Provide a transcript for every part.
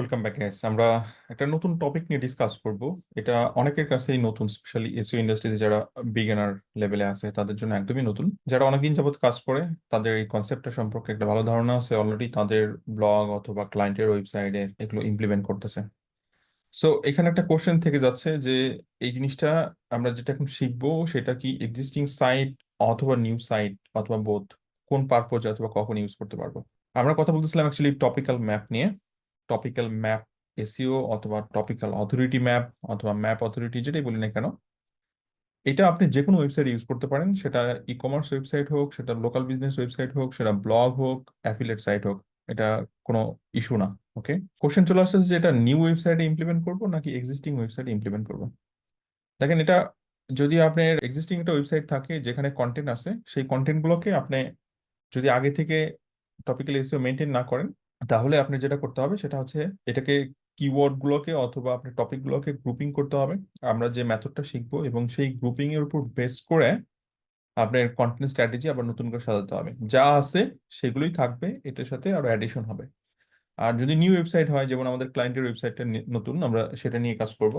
Welcome back guys আমরা একটা নতুন টপিক নিয়ে ডিসকাস করব। এটা অনেকের কাছেই নতুন স্পেশালি এসইও ইন্ডাস্ট্রিতে যারা বিগিনার লেভেলে আছে, তাদের জন্য একদমই নতুন। যারা অনেকদিন যাবত কাজ করে, তাদের এই কনসেপ্টটা সম্পর্কে একটা ভালো ধারণা আছে। অলরেডি তাদের ব্লগ অথবা ক্লায়েন্টের ওয়েবসাইটে এগুলো ইমপ্লিমেন্ট করতেছে। সো এখানে একটা কোশ্চেন থেকে যাচ্ছে যে, এই জিনিসটা আমরা যেটা এখন শিখব, সেটা কি এক্সিস্টিং সাইট অথবা নিউ সাইট অথবা বোধ কোন পারপোজে অথবা কখন ইউজ করতে পারব? আমরা কথা বলতেছিলাম অ্যাকচুয়ালি টপিক্যাল ম্যাপ নিয়ে। টপিক্যাল ম্যাপ এসিও অথবা টপিক্যাল অথরিটি ম্যাপ অথবা ম্যাপ অথরিটি যেটাই বলি না কেন, এটা আপনি যে কোনো ওয়েবসাইট ইউজ করতে পারেন। সেটা ই কমার্স ওয়েবসাইট হোক, সেটা লোকাল বিজনেস ওয়েবসাইট হোক, সেটা ব্লগ হোক অ্যাফিলেট সাইট হোক, এটা কোনো ইস্যু না ওকে কোশ্চেন চলে আসছে যে এটা নিউ ওয়েবসাইটে ইমপ্লিমেন্ট করব নাকি এক্সিস্টিং ওয়েবসাইটে ইমপ্লিমেন্ট করব? দেখেন এটা যদি আপনার এক্সিস্টিং একটা ওয়েবসাইট থাকে যেখানে কন্টেন্ট আছে, সেই কন্টেন্টগুলোকে আপনি যদি আগে থেকে টপিক্যাল এসিও মেনটেন না করেন তাহলে আপনি যেটা করতে হবে সেটা হচ্ছে এটাকে কিওয়ার্ড গুলোকে অথবা আপনার টপিক গুলোকে গ্রুপিং করতে হবে। আমরা যে মেথডটা শিখব এবং সেই গ্রুপিং এর উপর বেস করে আপনার কন্টেন্ট স্ট্র্যাটেজি আবার নতুন করে সাজাতে হবে। যা আছে সেগুলোই থাকবে, এটার সাথে আরও অ্যাডিশন হবে। আর যদি নিউ ওয়েবসাইট হয়, যেমন আমাদের ক্লায়েন্টের ওয়েবসাইটটা নতুন, আমরা সেটা নিয়ে কাজ করব।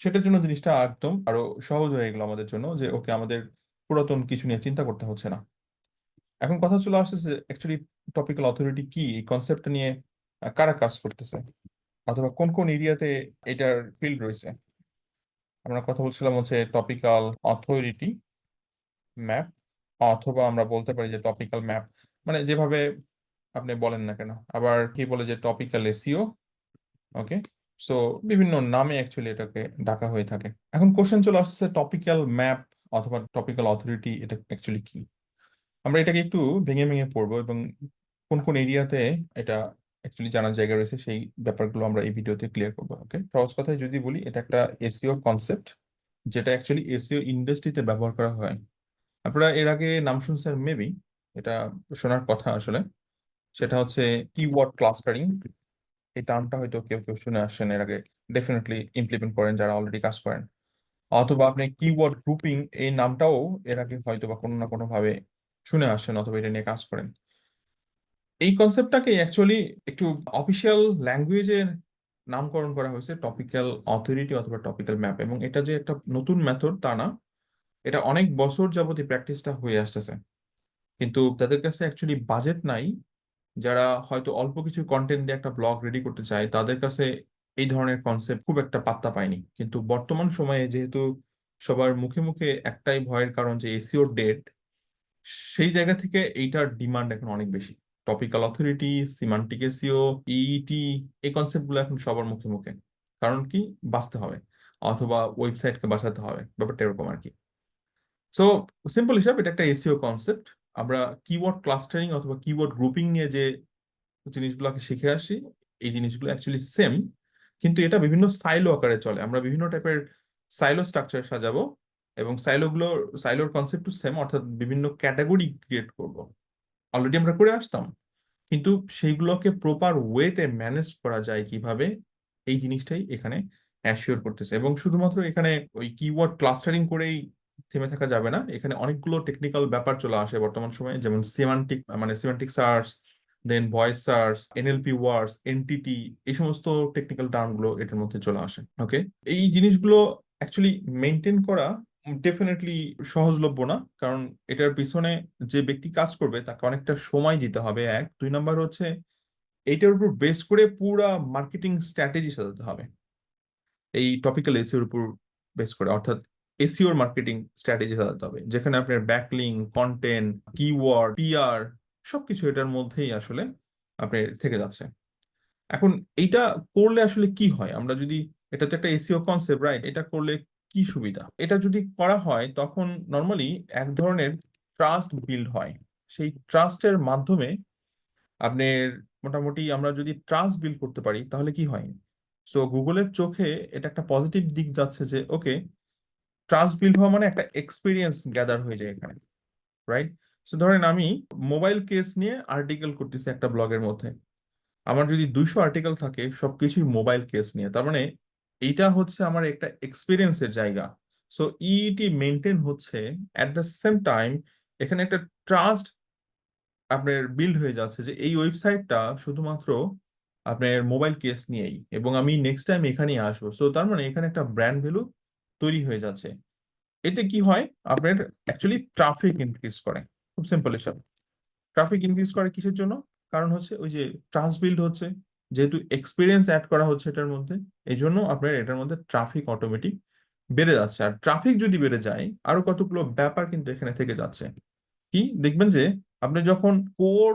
সেটার জন্য জিনিসটা একদম আরও সহজ হয়ে গেলো আমাদের জন্য যে, ওকে আমাদের পুরাতন কিছু নিয়ে চিন্তা করতে হচ্ছে না। এখন কথা চলে আসতেছে অ্যাকচুয়ালি টপিক্যাল অথরিটি কি? এই কনসেপ্টটা নিয়ে কারা কাজ করতেছে? অথবা কোন কোন এরিয়াতে এটার ফিল্ড রয়েছে? আমরা কথা বলছিলাম হচ্ছে টপিক্যাল অথরিটি ম্যাপ অথবা আমরা বলতে পারি যে টপিক্যাল ম্যাপ মানে যেভাবে আপনি বলেন না কেন। আবার কি বলে যে টপিক্যাল এসিও ওকে সো বিভিন্ন নামে অ্যাকচুয়ালি এটাকে ডাকা হয়ে থাকে। এখন কোশ্চেন চলে আসছে টপিক্যাল ম্যাপ অথবা টপিক্যাল অথরিটি এটা অ্যাকচুয়ালি কি? আমরা এটাকে একটু ভেঙে ভেঙে পড়ব এবং কোন কোন এরিয়াতে এটা অ্যাকচুয়ালি জানার জায়গা রয়েছে সেই ব্যাপারগুলো আমরা এই ভিডিওতে ক্লিয়ার করব ওকে সহজ কথায় যদি বলি, এটা একটা এসিও কনসেপ্ট যেটা অ্যাকচুয়ালি এসিও ইন্ডাস্ট্রিতে ব্যবহার করা হয়। আপনারা এর আগে নাম শুনছেন মেবি এটা শোনার কথা আসলে। সেটা হচ্ছে কিওয়ার্ড ক্লাস্টারিং এই টার্মটা হয়তো কেউ কেউ শুনে আসছেন এর আগে ডেফিনেটলি ইমপ্লিমেন্ট করেন যারা অলরেডি কাজ করেন। অথবা আপনি কিওয়ার্ড গ্রুপিং এই নামটাও এর আগে হয়তো বা কোনো না কোনো ভাবে শুনে আসছেন অথবা এটা নিয়ে কাজ করেন। এই কনসেপ্টটাকে অ্যাকচুয়ালি একটু অফিসিয়াল ল্যাঙ্গুয়েজের নামকরণ করা হয়েছে টপিক্যাল অথরিটি অথবা টপিক্যাল ম্যাপ এবং এটা যে একটা নতুন মেথড তা না, এটা অনেক বছর যাবত এই প্র্যাকটিসটা হয়ে আসতেছে। কিন্তু তাদের কাছে অ্যাকচুয়ালি বাজেট নাই, যারা হয়তো অল্প কিছু কন্টেন্ট দিয়ে একটা ব্লগ রেডি করতে চায়, তাদের কাছে এই ধরনের কনসেপ্ট খুব একটা পাত্তা পায়নি। কিন্তু বর্তমান সময়ে যেহেতু সবার মুখে মুখে একটাই ভয়ের কারণ যে এসিওর ডেট সেই জায়গা থেকে এইটার ডিমান্ড এখন অনেক বেশি। টপিক্যাল অথরিটি সিমান্টিক এসিও ইটি এই কনসেপ্টগুলো এখন সবার মুখে মুখে। কারণ কি? বাঁচতে হবে। অথবা ওয়েবসাইটকে বাঁচাতে হবে। ব্যাপারটা এরকম আর কি। সো সিম্পল হিসাব, এটা একটা এসিও কনসেপ্ট আমরা কিওয়ার্ড ক্লাস্টারিং অথবা কিওয়ার্ড গ্রুপিং নিয়ে যে জিনিসগুলোকে শিখে আসি, এই জিনিসগুলো অ্যাকচুয়ালি সেম কিন্তু এটা বিভিন্ন সাইলো আকারে চলে। আমরা বিভিন্ন টাইপের সাইলো স্ট্রাকচার সাজাবো। এবং সাইলোগুলো, সাইলোর কনসেপ্ট টু সেম অর্থাৎ বিভিন্ন ক্যাটাগরি ক্রিয়েট করব। অলরেডি আমরা করে আসতাম। কিন্তু সেইগুলোকে প্রপার ওয়েতে ম্যানেজ করা যায় কীভাবে, এই জিনিসটাই এখানে অ্যাসিওর করতেছে। এবং শুধুমাত্র এখানে ওই কিওয়ার্ড ক্লাস্টারিং করেই থেমে থাকা যাবে না। এখানে অনেকগুলো টেকনিক্যাল ব্যাপার চলে আসে বর্তমান সময়ে, যেমন সিমান্টিক মানে semantic search then voice search NLP words entity এই সমস্ত টেকনিক্যাল টার্মগুলো এটার মধ্যে চলে আসে। ওকে এই জিনিসগুলো অ্যাকচুয়ালি মেনটেন করা ডেফিনেটলি সহজলভ্য না। কারণ এটার পিছনে যে ব্যক্তি কাজ করবে, তাকে অনেকটা সময় দিতে হবে, এক। দুই নাম্বার হচ্ছে, এইটার উপর বেস করে পুরা মার্কেটিং স্ট্র্যাটেজি সাজাতে হবে। এই টপিক্যাল এসিওর উপর বেস করে, অর্থাৎ এসিওর মার্কেটিং স্ট্র্যাটেজি সাজাতে হবে। যেখানে আপনার ব্যাকলিং কন্টেন্ট কিওয়ার্ড পিআর সবকিছু এটার মধ্যেই আসলে আপনার থেকে যাচ্ছে। এখন এইটা করলে আসলে কি হয়? আমরা যদি, এটা তো একটা এসিও কনসেপ্ট রাইট এটা করলে কি সুবিধা? এটা যদি করা হয়, তখন নর্মালি এক ধরনের ট্রাস্ট বিল্ড হয়। সেই ট্রাস্টের মাধ্যমে আপনার মোটামুটি আমরা যদি ট্রাস্ট বিল্ড করতে পারি, তাহলে কি হয়? সো গুগলের চোখে এটা একটা পজিটিভ দিক যাচ্ছে যে ওকে ট্রাস্ট বিল্ড হওয়া মানে একটা এক্সপিরিয়েন্স গ্যাদার হয়ে যায় এখানে রাইট সো ধরেন আমি মোবাইল কেস নিয়ে আর্টিকেল করতেছি একটা ব্লগের মধ্যে। আমার যদি দুইশো আর্টিকেল থাকে, সবকিছুই মোবাইল কেস নিয়ে। তার মানে এইটা হচ্ছে আমার একটা এক্সপিরিয়েন্সের জায়গা। সো ইটি মেনটেন হচ্ছে অ্যাট দ্য সেম টাইম এখানে একটা ট্রাস্ট আপনার বিল্ড হয়ে যাচ্ছে যে এই ওয়েবসাইটটা শুধুমাত্র আপনার মোবাইল কেস নিয়েই এবং আমি নেক্সট টাইম এখানেই আসব। সো তার মানে এখানে একটা ব্র্যান্ড ভ্যালু তৈরি হয়ে যাচ্ছে। এতে কি হয়? আপনার অ্যাকচুয়ালি ট্রাফিক ইনক্রিজ করে। খুব সিম্পল এসব। ট্রাফিক ইনক্রিজ করে কিসের জন্য? কারণ হচ্ছে ওই যে ট্রাস্ট বিল্ড হচ্ছে। যেহেতু এক্সপিরিয়েন্স অ্যাড করা হচ্ছে এটার মধ্যে এই জন্য আপনার এটার মধ্যে ট্রাফিক অটোমেটিক বেড়ে যাচ্ছে। আর ট্রাফিক যদি বেড়ে যায়, আরও কতগুলো ব্যাপার কিন্তু এখানে থেকে যাচ্ছে। কি? দেখবেন যে আপনি যখন কোর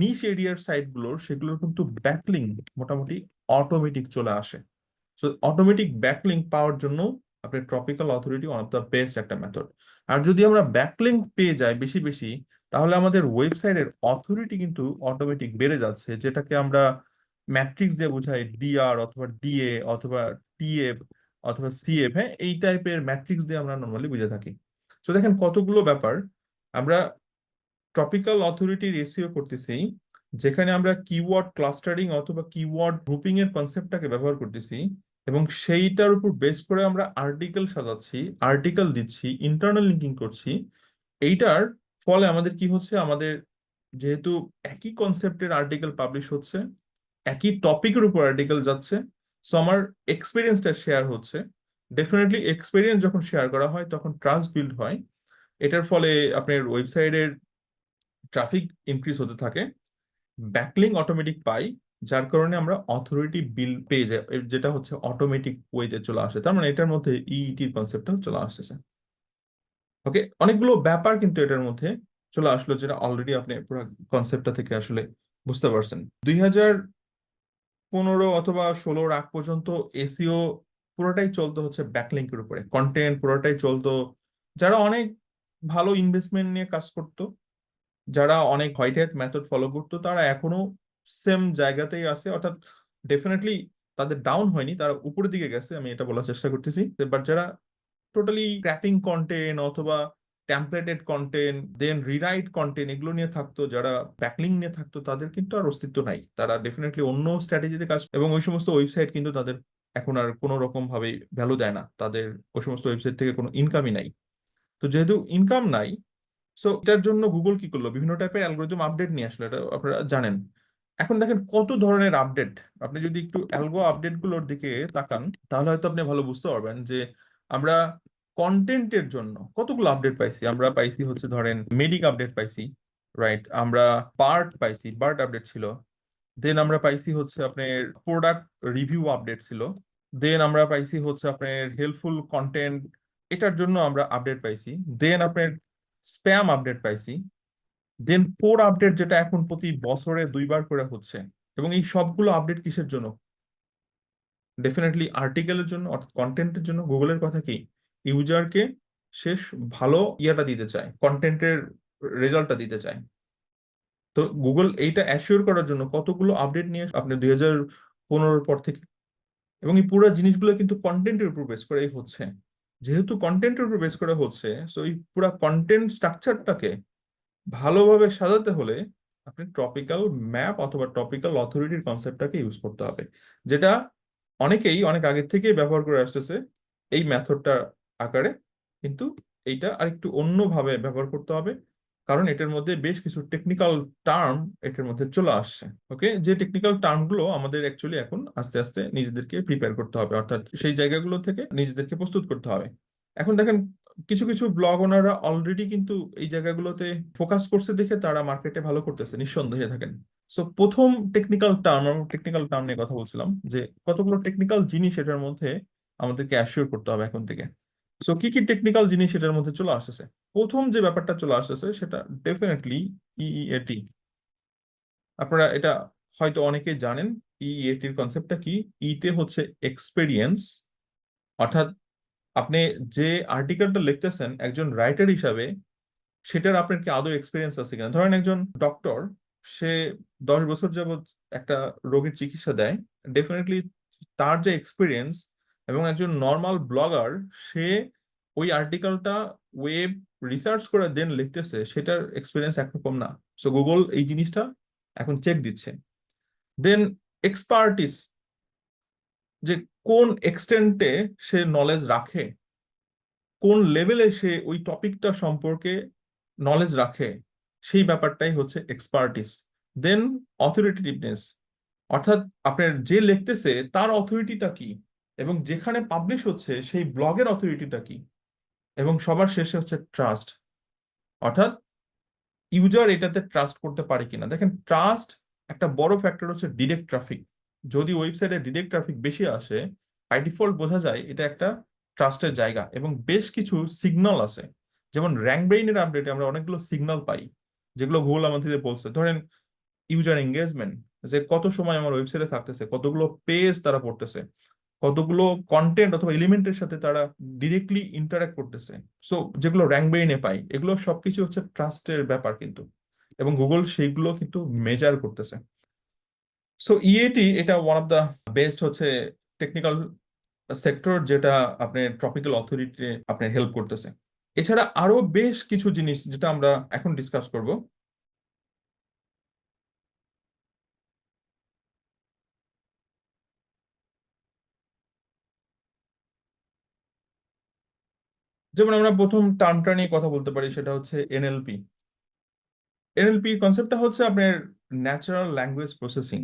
নিশ এরিয়ার সাইটগুলোর, সেগুলোর কিন্তু ব্যাকলিং মোটামুটি অটোমেটিক চলে আসে। সো অটোমেটিক ব্যাকলিং পাওয়ার জন্য আপনি topical authority one of the best একটা মেথড আর যদি আমরা ব্যাকলিং পেয়ে যাই বেশি বেশি, তাহলে আমাদের ওয়েবসাইটের অথরিটি কিন্তু অটোমেটিক বেড়ে যাচ্ছে, যেটাকে আমরা ম্যাট্রিক্স দিয়ে বোঝাই ডিআর অথবা ডিএ অথবা টিএফ অথবা সিএফ হ্যাঁ? এই টাইপের ম্যাট্রিক্স দিয়ে আমরা নর্মালি বুঝে থাকি। তো দেখেন কতগুলো ব্যাপার আমরা টপিক্যাল অথরিটির এসিও করতেছি, যেখানে আমরা কিওয়ার্ড ক্লাস্টারিং অথবা কিওয়ার্ড গ্রুপিং এর কনসেপ্টটাকে ব্যবহার করতেছি এবং সেইটার উপর বেস করে আমরা আর্টিকেল সাজাচ্ছি আর্টিকেল দিচ্ছি ইন্টারনাল লিঙ্কিং করছি। এইটার ফলে আমাদের কি হচ্ছে? আমাদের যেহেতু একই কনসেপ্টের আর্টিকেল পাবলিশ হচ্ছে একই টপিকের উপর আর্টিকেল যাচ্ছে। সো আমার এক্সপিরিয়েন্সটা শেয়ার হচ্ছে। ডেফিনেটলি এক্সপিরিয়েন্স যখন শেয়ার করা হয়, তখন ট্রাস্ট বিল্ড হয়। এটার ফলে আপনার ওয়েবসাইটের ট্রাফিক ইনক্রিজ হতে থাকে। ব্যাকলিং অটোমেটিক পাই, যার কারণে আমরা অথরিটি বিল পেয়ে যাই। যেটা হচ্ছে অটোমেটিক ওয়েতে চলে আসে। তার মানে এটার মধ্যে ইইটির কনসেপ্টটা চলে আসতেছে। ওকে অনেকগুলো ব্যাপার কিন্তু এটার মধ্যে চলে আসলো, যেটা অলরেডি আপনি পুরো কনসেপ্টটা থেকে আসলে বুঝতে পারছেন। দুই হাজার পনেরো অথবা ষোলোর আগ পর্যন্ত এসিও পুরোটাই চলতো হচ্ছে ব্যাকলিংকের উপরে। কন্টেন্ট পুরোটাই চলতো। যারা অনেক ভালো ইনভেস্টমেন্ট নিয়ে কাজ করতো, যারা অনেক হোয়াইট হ্যাট মেথড ফলো করতো, তারা এখনও সেম জায়গাতেই আছে। অর্থাৎ ডেফিনেটলি তাদের ডাউন হয়নি, তারা উপরের দিকে গেছে, আমি এটা বলার চেষ্টা করতেছি। বাট যারা টোটালি ক্র্যাপিং কন্টেন্ট অথবা templated content then rewrite content এগুলো নিয়ে থাকতো, যারা ব্যাকলিং নিয়ে থাকতো, তাদের কিন্তু আর অস্তিত্ব নাই। তারা ডেফিনেটলি অন্য স্ট্র্যাটেজিতে কাজ এবং ওই সমস্ত ওয়েবসাইট কিন্তু তাদের এখন আর কোনো রকম ভাবে ভ্যালু দেয় না। তাদের ওই সমস্ত ওয়েবসাইট থেকে কোনো ইনকামই নাই। তো যেহেতু ইনকাম নাই সো এটার জন্য গুগল কি করল? বিভিন্ন টাইপের অ্যালগোরিদম আপডেট নিয়ে আসলো, এটা আপনারা জানেন। এখন দেখেন কত ধরনের আপডেট আপনি যদি একটু অ্যালগো আপডেটগুলোর দিকে তাকান, তাহলে হয়তো আপনি ভালো বুঝতে পারবেন যে আমরা কন্টেন্টের জন্য। কতগুলো আপডেট পাইছি? আমরা পাইছি হচ্ছে ধরেন মেডিক আপডেট পাইছি রাইট আমরা পার্ট পাইছি বার্ট আপডেট ছিল। দেন আমরা পাইছি হচ্ছে আপনার প্রোডাক্ট রিভিউ আপডেট ছিল। দেন আমরা পাইছি হচ্ছে আপনার হেল্পফুল কন্টেন্ট এটার জন্য আমরা আপডেট পাইছি। দেন আপনার স্প্যাম আপডেট পাইছি। দেন কোর আপডেট যেটা এখন প্রতি বছরে দুইবার করে হচ্ছে। এবং এই সবগুলো আপডেট কিসের জন্য? ডেফিনেটলি আর্টিকেলের জন্য, অর্থাৎ কন্টেন্টের জন্য। গুগলের কথা কি? ইউজারকে শেষ ভালো ইয়েটা দিতে চায় কন্টেন্টের রেজাল্টটা দিতে চায়। তো গুগল এইটা অ্যাসিওর করার জন্য কতগুলো আপডেট নিয়ে আপনি দুই হাজার পনেরোর পর থেকে এবং এই পুরো জিনিসগুলো কিন্তু কন্টেন্টের উপর বেস করেই হচ্ছে। যেহেতু কন্টেন্টের উপর বেস করে হচ্ছে সো এই পুরো কন্টেন্ট স্ট্রাকচারটাকে ভালোভাবে সাজাতে হলে আপনি টপিক্যাল ম্যাপ অথবা টপিক্যাল অথরিটির কনসেপ্টটাকে ইউজ করতে হবে। যেটা অনেকেই অনেক আগের থেকেই ব্যবহার করে আসতেছে, এই মেথডটা আকারে কিন্তু এইটা আরেকটু অন্যভাবে ব্যবহার করতে হবে। কারণ এটার মধ্যে বেশ কিছু টেকনিক্যাল টার্ম এটার মধ্যে চলে আসছে ওকে যে টেকনিক্যাল টার্মগুলো আমাদের অ্যাকচুয়ালি এখন আস্তে আস্তে নিজেদেরকে প্রিপেয়ার করতে হবে, অর্থাৎ সেই জায়গাগুলো থেকে নিজেদেরকে প্রস্তুত করতে হবে। এখন দেখেন, কিছু কিছু ব্লগ ওনারা অলরেডি কিন্তু এই জায়গাগুলোতে ফোকাস করছে দেখে তারা মার্কেটে ভালো করতেছে, নিঃসন্দেহে থাকেন। সো প্রথম টেকনিক্যাল টার্ম আমরা টেকনিক্যাল টার্ম নিয়ে কথা বলছিলাম যে কতগুলো টেকনিক্যাল জিনিস এটার মধ্যে আমাদেরকে অ্যাসিওর করতে হবে এখন থেকে। সো কি কি টেকনিক্যাল জিনিস এটার মধ্যে চলে আসতেছে? প্রথম যে ব্যাপারটা চলে আসতেছে সেটা ডেফিনেটলি ইইএটি আপনারা এটা হয়তো অনেকেই জানেন ইইএটির কনসেপ্টটা কি? ইতে হচ্ছে এক্সপেরিয়েন্স অর্থাৎ আপনি যে আর্টিকেলটা লিখতেছেন একজন রাইটার হিসাবে, সেটার আপনার কি আদৌ এক্সপিরিয়েন্স আছে কিনা? ধরেন একজন ডক্টর সে দশ বছর যাবত একটা রোগীর চিকিৎসা দেয় ডেফিনেটলি তার যে এক্সপিরিয়েন্স এবং একজন নর্মাল ব্লগার সে ওই আর্টিকেলটা ওয়েব রিসার্চ করে দেন লিখতেছে, সেটার এক্সপিরিয়েন্স একরকম না। সো গুগল এই জিনিসটা এখন চেক দিচ্ছে। দেন এক্সপার্টিস যে কোন এক্সটেন্টে সে নলেজ রাখে, কোন লেভেলে সে ওই টপিকটা সম্পর্কে নলেজ রাখে, সেই ব্যাপারটাই হচ্ছে এক্সপার্টিস দেন অথরিটেটিভনেস অর্থাৎ আপনার যে লিখতেছে, তার অথরিটিটা কি? এবং যেখানে পাবলিশ হচ্ছে সেই ব্লগের অথরিটিটা কি? এবং সবার শেষে হচ্ছে ট্রাস্ট অর্থাৎ ইউজার এটাতে ট্রাস্ট করতে পারে কিনা? দেখেন ট্রাস্ট একটা বড় ফ্যাক্টর হচ্ছে ডিরেক্ট ট্রাফিক যদি ওয়েবসাইটে ডিরেক্ট ট্রাফিক বেশি আসে বাই ডিফল্ট বোঝা যায় এটা একটা ট্রাস্টের জায়গা এবং বেশ কিছু সিগন্যাল আছে। যেমন র্যাঙ্ক ব্রেইনের আপডেটে আমরা অনেকগুলো সিগন্যাল পাই, যেগুলো গুগল আমাদের বলছে, ধরেন ইউজার এঙ্গেজমেন্ট যে কত সময় আমার ওয়েবসাইটে থাকতেছে, কতগুলো পেজ তারা পড়তেছে। কতগুলো কন্টেন্ট অথবা এলিমেন্টের সাথে তারা ডিরেক্টলি ইন্টারাক্ট করতেছে। সো যেগুলো র্যাঙ্ক ব্রেইনে পাই এগুলো সবকিছু হচ্ছে ট্রাস্টের ব্যাপার কিন্তু। এবং গুগল সেইগুলো কিন্তু মেজার করতেছে। সো ইএটি এটা ওয়ান অফ দ্য বেস্ট হচ্ছে টেকনিক্যাল সেক্টর যেটা আপনার ট্রপিক্যাল অথরিটি আপনার হেল্প করতেছে। এছাড়া আরও বেশ কিছু জিনিস যেটা আমরা এখন ডিসকাস করব। যেমন আমরা প্রথম টার্মটা নিয়ে কথা বলতে পারি, সেটা হচ্ছে এনএলপি এনএলপি কনসেপ্টটা হচ্ছে আপনার ন্যাচারাল ল্যাঙ্গুয়েজ প্রসেসিং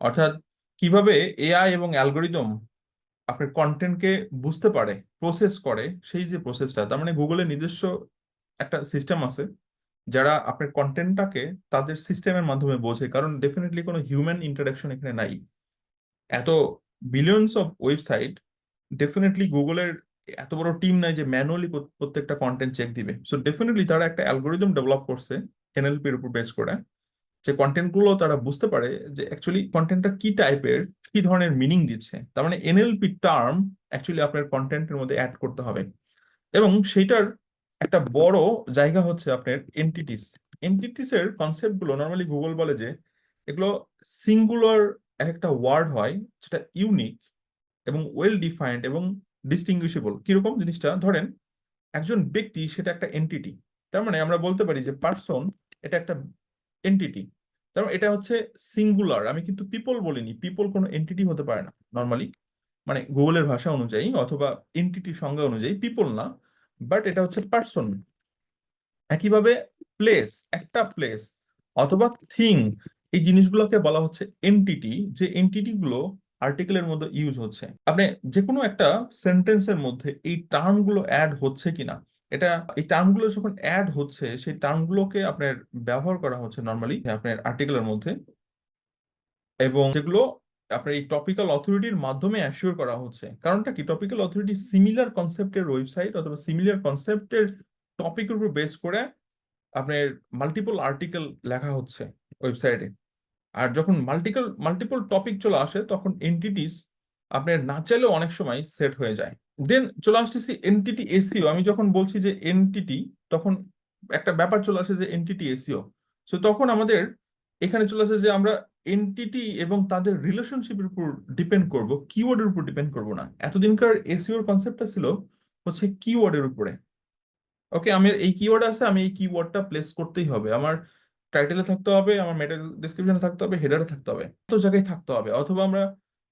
অর্থাৎ কীভাবে এআই এবং অ্যালগোরিদম আপনার কন্টেন্টকে বুঝতে পারে প্রসেস করে, সেই যে প্রসেসটা তার মানে গুগলের নিজস্ব একটা সিস্টেম আছে, যারা আপনার কন্টেন্টটাকে তাদের সিস্টেমের মাধ্যমে বোঝে। কারণ ডেফিনেটলি কোনো হিউম্যান ইন্টারাকশন এখানে নাই। এত বিলিয়নস অফ ওয়েবসাইট ডেফিনেটলি গুগলের এত বড় টিম নাই যে ম্যানুয়ালি প্রত্যেকটা কন্টেন্ট চেক দিবে। সো ডেফিনেটলি তারা একটা অ্যালগোরিদম ডেভেলপ করছে এনএলপির উপর বেস করে, যে কন্টেন্টগুলো তারা বুঝতে পারে যে অ্যাকচুয়ালি কন্টেন্টটা কি টাইপের কি ধরনের মিনিং দিচ্ছে। তার মানে এনএলপি টার্ম অ্যাকচুয়ালি আপনার কন্টেন্টের মধ্যে অ্যাড করতে হবে। এবং সেইটার একটা বড় জায়গা হচ্ছে আপনার এন্টিটিস এন্টিটিস এর কনসেপ্টগুলো নর্মালি গুগল বলে যে এগুলো সিঙ্গুলার এক একটা ওয়ার্ড হয়, যেটা ইউনিক এবং ওয়েল ডিফাইন্ড এবং ডিস্টিংগুইশেবল কীরকম জিনিসটা? ধরেন, একজন ব্যক্তি সেটা একটা এন্টিটি তার মানে আমরা বলতে পারি যে পার্সন এটা একটা এন্টিটি তার মানে এটা হচ্ছে সিঙ্গুলার আমি কিন্তু পিপল বলিনি পিপল কোনো এন্টিটি হতে পারে না নর্মালি মানে গুগলের ভাষা অনুযায়ী অথবা এন্টিটি সংজ্ঞা অনুযায়ী পিপল না বাট এটা হচ্ছে পার্সন একইভাবে প্লেস একটা প্লেস অথবা থিং এই জিনিসগুলোকে বলা হচ্ছে এন্টিটি যে এন্টিটি গুলো আর্টিকেলের মধ্যে ইউজ হচ্ছে। আপনি যে কোনো একটা সেন্টেন্সের মধ্যে এই টার্মগুলো অ্যাড হচ্ছে কিনা, এটা, এই টার্মগুলো যখন অ্যাড হচ্ছে, সেই টার্মগুলোকে আপনার ব্যবহার করা হচ্ছে নর্মালি আপনার আর্টিকেলের মধ্যে এবং যেগুলো আপনার এই টপিক্যাল অথরিটির মাধ্যমে অ্যাসিওর করা হচ্ছে। কারণটা কি? টপিক্যাল অথরিটি সিমিলার কনসেপ্টের ওয়েবসাইট অথবা সিমিলার কনসেপ্টের টপিকের উপর বেস করে আপনার মাল্টিপল আর্টিকেল লেখা হচ্ছে ওয়েবসাইটে আর যখন মাল্টিপল মাল্টিপল টপিক চলে আসে, তখন এন্টিটিস আপনার না চাইলেও অনেক সময় সেট হয়ে যায়। দেন চলে আসতেছি এনটিটি এসিও আমি যখন বলছি যে এনটিটি তখন একটা ব্যাপার চলে আসে যে এনটিটি এসিও সো তখন আমাদের এখানে চলে আসে যে আমরা এনটিটি এবং তাদের রিলেশনশিপের উপর ডিপেন্ড করব কিওয়ার্ডের উপর ডিপেন্ড করব না। এতদিনকার এসিওর কনসেপ্টটা ছিল হচ্ছে কিওয়ার্ডের উপরে। ওকে আমি এই কিওয়ার্ড আছে, আমি এই কিওয়ার্ডটা প্লেস করতেই হবে। আমার টাইটেলে থাকতে হবে, আমার মেটা ডিসক্রিপশনে থাকতে হবে হেডারে থাকতে হবে। তো জায়গায় থাকতে হবে, অথবা আমরা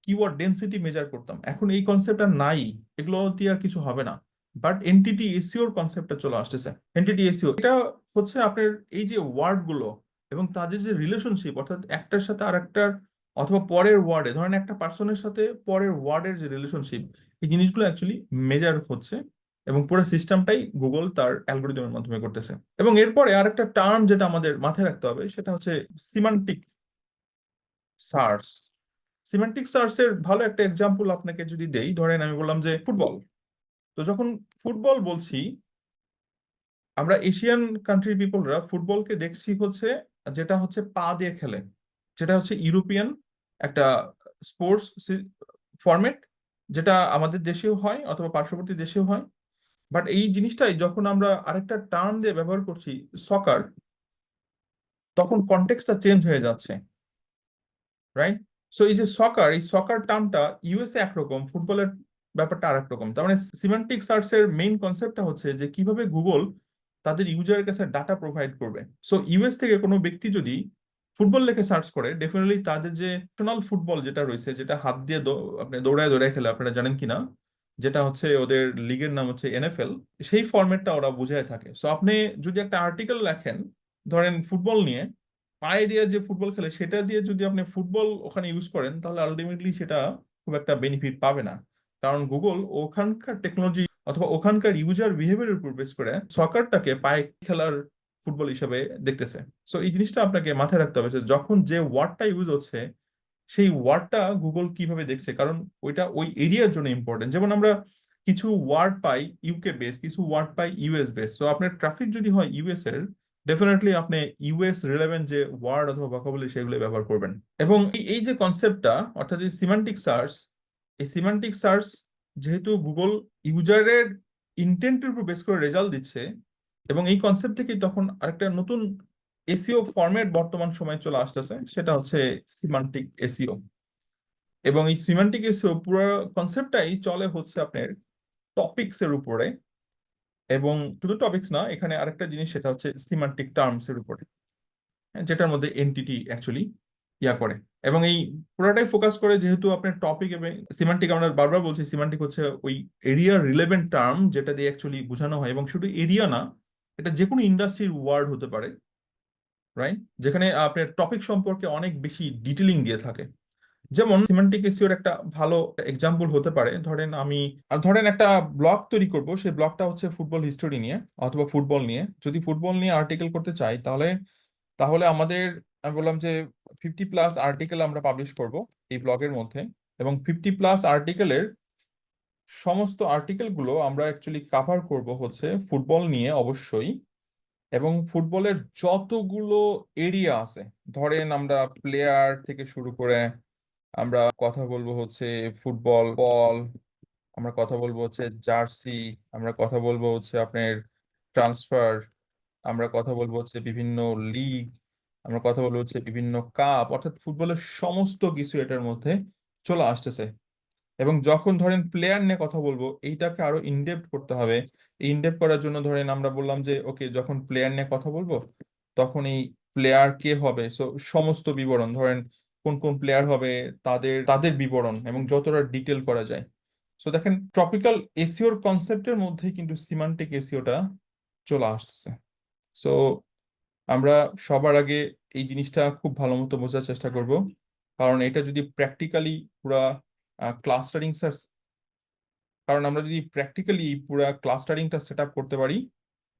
কিওয়ার্ড ডেন্সিটি মেজার করতাম। এখন এই কনসেপ্টটা নাই এগুলো দিয়ে আর কিছু হবে না। বাট এনটিটি এসিওর কনসেপ্টটা চলে আসতেছে। এনটিটি এসিও এটা হচ্ছে আপনার এই যে ওয়ার্ডগুলো এবং তাদের যে রিলেশনশিপ অর্থাৎ একটার সাথে আর একটার অথবা পরের ওয়ার্ডে ধরেন একটা পার্সনের সাথে পরের ওয়ার্ডের যে রিলেশনশিপ এই জিনিসগুলো অ্যাকচুয়ালি মেজার হচ্ছে। এবং পুরো সিস্টেমটাই গুগল তার অ্যালগোরিদমের মাধ্যমে করতেছে। এবং এরপরে আরেকটা টার্ম যেটা আমাদের মাথায় রাখতে হবে, সেটা হচ্ছে সিমান্টিক সার্চ সিমেন্টিক সার্চের ভালো একটা এক্সাম্পল আপনাকে যদি দেই, ধরেন আমি বললাম যে ফুটবল। তো যখন ফুটবল বলছি, আমরা এশিয়ান কান্ট্রি পিপলরা ফুটবলকে দেখছি হচ্ছে, যেটা হচ্ছে পা দিয়ে খেলে। যেটা হচ্ছে ইউরোপিয়ান একটা স্পোর্টস ফরম্যাট যেটা আমাদের দেশেও হয় অথবা পার্শ্ববর্তী দেশেও হয়। বাট এই জিনিসটাই যখন আমরা আরেকটা টার্ম দিয়ে ব্যবহার করছি সকার তখন কনটেক্সটটা চেঞ্জ হয়ে যাচ্ছে রাইট সো এই যে সকার এই সকার টার্মটা ইউএসএ একরকম ফুটবলের ব্যাপারটা আরেক রকম তার মানে সিমেন্টিক সার্চের মেইন কনসেপ্টটা হচ্ছে যে কীভাবে গুগল তাদের ইউজারের কাছে ডাটা প্রোভাইড করবে। সো ইউএস থেকে কোনো ব্যক্তি যদি ফুটবল লেখে সার্চ করে ডেফিনেটলি তাদের যে ফুটবল যেটা রয়েছে, যেটা হাত দিয়ে আপনি দৌড়ায় দৌড়ায় খেলে, আপনারা জানেন কিনা? যেটা হচ্ছে ওদের লিগের নাম হচ্ছে এনএফএল সেই ফরম্যাটটা ওরা বুঝায় থাকে। সো আপনি যদি একটা আর্টিকেল লেখেন, ধরেন ফুটবল নিয়ে, পায়ে দিয়ে যে ফুটবল খেলে, সেটা দিয়ে যদি আপনি ফুটবল ওখানে ইউজ করেন, তাহলে আলটিমেটলি সেটা খুব একটা বেনিফিট পাবে না। কারণ গুগল ওখানকার টেকনোলজি অথবা ওখানকার ইউজার বিহেভিয়ারের উপর বেস করে সকারটাকে পায়ে খেলার ফুটবল হিসেবে দেখতেছে। সো এই জিনিসটা আপনাকে মাথায় রাখতে হবে যখন যে ওয়ার্ডটা ইউজ হচ্ছে সেই ওয়ার্ডটা গুগল কীভাবে দেখছে? কারণ ওইটা ওই এরিয়ার জন্য ইম্পর্টেন্ট যেমন আমরা কিছু ওয়ার্ড পাই ইউকে বেস কিছু ওয়ার্ড পাই ইউএস বেস তো আপনার ট্রাফিক যদি হয় ইউএস এর ডেফিনেটলি আপনি ইউএস রিলেভেন্ট যে ওয়ার্ড অথবা ভোকাবুলারি সেগুলো ব্যবহার করবেন। এবং এই- যে কনসেপ্টটা অর্থাৎ এই সিমান্টিক সার্চ এই সিমান্টিক সার্চ যেহেতু গুগল ইউজারের ইন্টেন্টের উপর বেস করে রেজাল্ট দিচ্ছে, এবং এই কনসেপ্ট থেকেই তখন আরেকটা নতুন এসিও ফরম্যাট বর্তমান সময়ে চলে আসতেছে সেটা হচ্ছে সিমান্টিক এসিও এবং এই সিমান্টিক এসিও পুরো কনসেপ্টটাই চলে হচ্ছে আপনার টপিকস এর উপরে। এবং শুধু টপিক্স না এখানে আরেকটা জিনিস সেটা হচ্ছে সিমান্টিক টার্মস এর উপরে হ্যাঁ, যেটার মধ্যে এনটিটি অ্যাকচুয়ালি ইয়া করে। এবং এই পুরোটাই ফোকাস করে যেহেতু আপনার টপিক এবং সিমান্টিক আমরা বারবার বলছি সিমান্টিক হচ্ছে ওই এরিয়া রিলেভেন্ট টার্ম যেটা দিয়ে অ্যাকচুয়ালি বোঝানো হয়। এবং শুধু এরিয়া না এটা যে কোনো ইন্ডাস্ট্রির ওয়ার্ড হতে পারে। রাইট যেখানে আপনার টপিক সম্পর্কে অনেক বেশি ডিটেলিং দিয়ে থাকে। যেমন সিমান্টিক এসিওর একটা ভালো এক্সাম্পল হতে পারে। ধরেন আমি ধরেন একটা ব্লগ তৈরি করব। সেই ব্লগটা হচ্ছে ফুটবল হিস্টোরি নিয়ে অথবা ফুটবল নিয়ে। যদি ফুটবল নিয়ে আর্টিকেল করতে চাই, তাহলে তাহলে আমাদের, আমি বললাম যে ফিফটি প্লাস আর্টিকেল আমরা পাবলিশ করব এই ব্লগের মধ্যে। এবং ফিফটি প্লাস আর্টিকেলের সমস্ত আর্টিকেলগুলো আমরা অ্যাকচুয়ালি কাভার করব হচ্ছে ফুটবল নিয়ে অবশ্যই। এবং ফুটবলের যতগুলো এরিয়া আছে, ধরেন আমরা প্লেয়ার থেকে শুরু করে আমরা কথা বলব হচ্ছে ফুটবল বল আমরা কথা বলব হচ্ছে জার্সি আমরা কথা বলব হচ্ছে আপনার ট্রান্সফার আমরা কথা বলব হচ্ছে বিভিন্ন লিগ আমরা কথা বলব হচ্ছে বিভিন্ন কাপ অর্থাৎ ফুটবলের সমস্ত কিছু এটার মধ্যে চলে আসতেছে। এবং যখন ধরেন প্লেয়ার নিয়ে কথা বলব, এইটাকে আরও ইনডেপথ করতে হবে। ইনডেপথ করার জন্য ধরেন আমরা বললাম যে ওকে যখন প্লেয়ার নিয়ে কথা বলব, তখন এই প্লেয়ার কে হবে? সো সমস্ত বিবরণ, ধরেন কোন কোন প্লেয়ার হবে, তাদের তাদের বিবরণ এবং যতটা ডিটেল করা যায়। সো দেখেন ট্রপিক্যাল এসিওর কনসেপ্টের মধ্যে কিন্তু সিমান্টিক এসিওটা চলে আসছে। সো আমরা সবার আগে এই জিনিসটা খুব ভালো মতো বোঝার চেষ্টা করব। কারণ এটা যদি প্র্যাকটিক্যালি পুরা ক্লাস্টারিং স্যার কারণ আমরা যদি প্র্যাকটিক্যালি পুরা ক্লাস্টারিংটা সেট করতে পারি,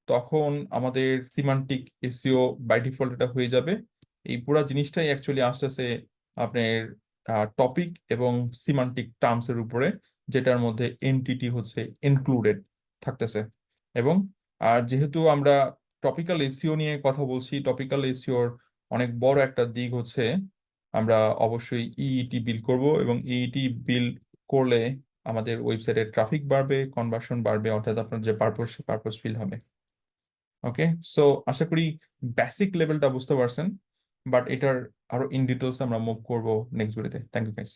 তখন আমাদের সিমান্টিক এসিও বাই ডিফল্ট এটা হয়ে যাবে। এই পুরা জিনিসটাই অ্যাকচুয়ালি আসতেছে আপনার টপিক এবং সিমান্টিক টার্মস এর উপরে, যেটার মধ্যে এনটিটি হচ্ছে ইনক্লুডেড থাকতেছে। এবং, আর যেহেতু আমরা টপিক্যাল এসিও নিয়ে কথা বলছি টপিক্যাল এসিওর অনেক বড় একটা দিক হচ্ছে আমরা অবশ্যই ইইটি বিল করব এবং ইইটি বিল করলে আমাদের ওয়েবসাইটে ট্রাফিক বাড়বে কনভার্সন বাড়বে, অর্থাৎ আপনার যে পারপোজ পারপোজ ফিল হবে। ওকে সো আশা করি বেসিক লেভেলটা বুঝতে পারছেন বাট এটার আরও ইন ডিটেলস আমরা মুভ করব নেক্সট ভিডিওতে থ্যাংক ইউ গাইস